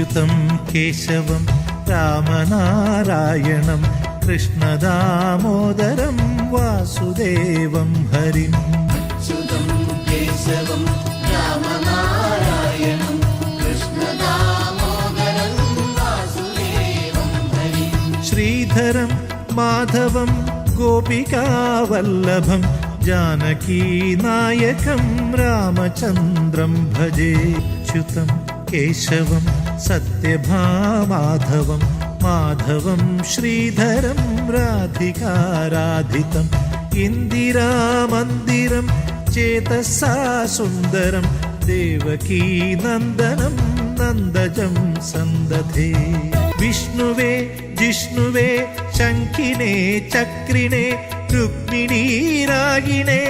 अच्युतं केशवं रामनारायणं कृष्णदामोदरं वासुदेवं हरिम्। अच्युतं केशवं रामनारायणं कृष्णदामोदरं वासुदेवं हरिम्। श्रीधरं माधवं गोपिकावल्लभं जानकीनायकं रामचन्द्रं भजे। च्युतं केशवम्। സത്യഭാമാധവം മാധവം ശ്രീധരം രാധികാരാധിതം ഇന്ദിരാമന്ദിരം ചേതസാ സുന്ദരം ദേവകീ നന്ദനം നന്ദജം സന്തധേ വിഷ്ണുവേ ജിഷ്ണുവേ ശംഖിനെ ചക്രിണേ രുക്മിണീ രാഗിണേ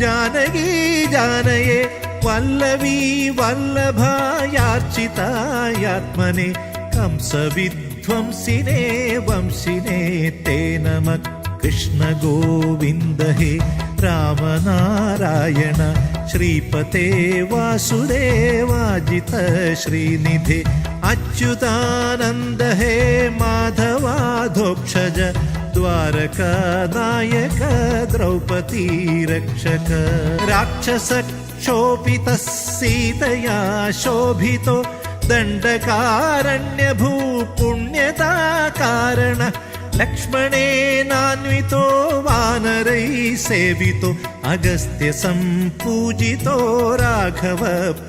ജാനകീ ജാനയേ वल्लवी वल्लभायार्चितायात्मने कंसविध्वंसिने वंशिने ते नमः कृष्णगोविन्द हे रामनारायण। श्रीपते वासुदेवाजित श्रीनिधे। अच्युतानन्द हे माधवाधोक्षज। तारक नायक द्रौपदी रक्षक राक्षसक्षोपितः सीतया शोभितो दण्डकारण्यभूपुण्यता कारण लक्ष्मणेनान्वितो वानरै सेवितो अगस्त्य सम्पूजितो राघव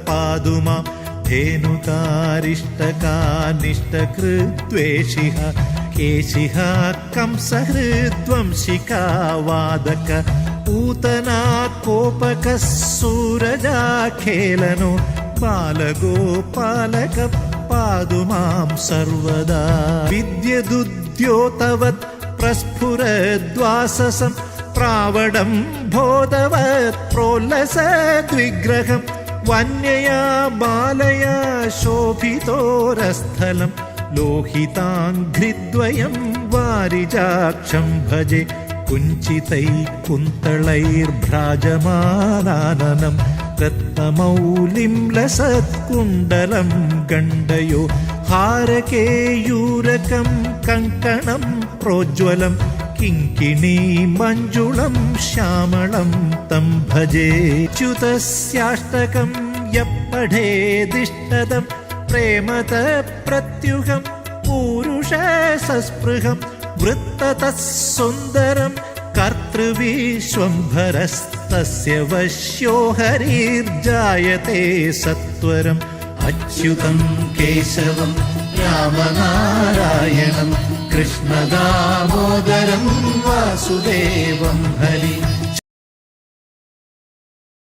पादुमा। धेनुकारिष्टकानिष्टकृ द्वेषिः केशिः कंसहृद्वंशिका वादक पूतना कोपकः सूरजाखेलनो बालगोपालक पादु मां सर्वदा विद्यदुद्योतवत् प्रस्फुरद्वाससं प्रावडं बोधवत् प्रोल्लसद्विग्रहं वन्यया बालया शोभितोरस्थलं लोहिताङ्घ्रिद्वयं वारिजाक्षं भजे कुञ्चितैः कुन्तलैर्भ्राजमानाननं रत्नमौलिं लसत्कुण्डलं गण्डयो हारकेयूरकं कङ्कणं प्रोज्वलं किङ्किणी मञ्जुळं श्यामलं तं भजे च्युतस्याष्टकं यः पठेदिष्टदं പ്രേമത പ്രത്യുഹം പൂരുഷ സസ്പൃഹം വൃത്തതസുന്ദരം കർത്തൃവിശ്വംഭരസ്തസ്യ വശ്യോ ഹരീർജായത്തെ സത്വരം. അച്യുതം കേശവം രാമനാരായണം കൃഷ്ണദാമോദരം വാസുദേവം ഹരി.